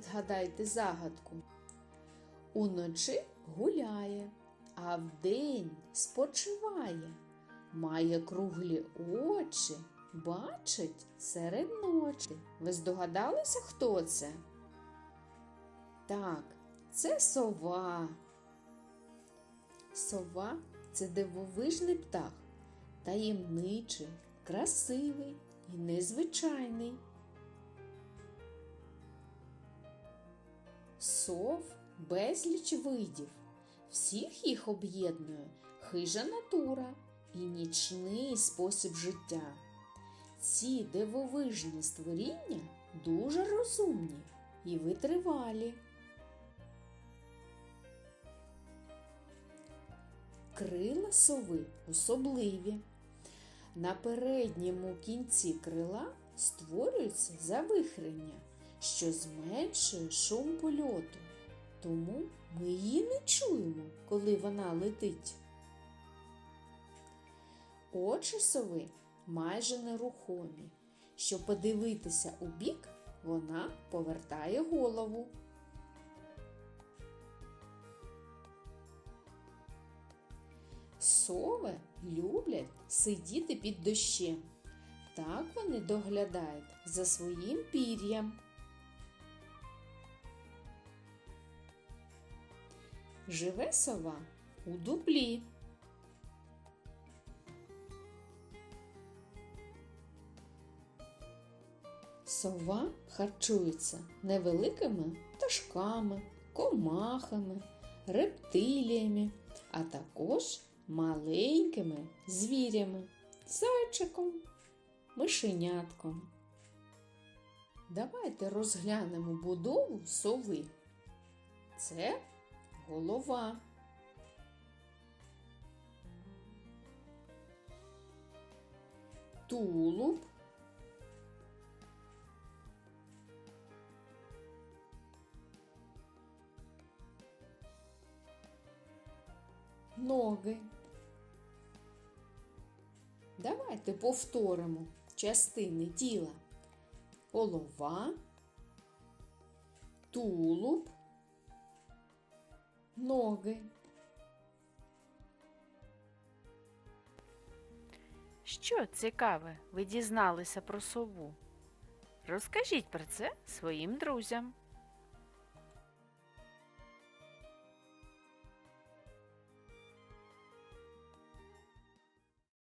відгадайте загадку. Уночі гуляє, а вдень спочиває. Має круглі очі, бачить серед ночі. Ви здогадалися, хто це? Так, це сова. Сова це дивовижний птах, таємничий, красивий і незвичайний. Сов безліч видів. Всіх їх об'єднує хижа натура і нічний спосіб життя. Ці дивовижні створіння дуже розумні і витривалі. Крила сови особливі. На передньому кінці крила створюється завихрення, що зменшує шум польоту. Тому ми її не чуємо, коли вона летить. Очі сови майже нерухомі. Щоб подивитися у бік, вона повертає голову. Сови люблять сидіти під дощем. Так вони доглядають за своїм пір'ям. Живе сова у дуплі. Сова харчується невеликими пташками, комахами, рептиліями, а також маленькими звірями, зайчиком, мишенятком. Давайте розглянемо будову сови. Це голова. Тулуб. Ноги. Давайте повторимо частини тіла. Голова, тулуб, ноги. Що цікаве ви дізналися про сову? Розкажіть про це своїм друзям.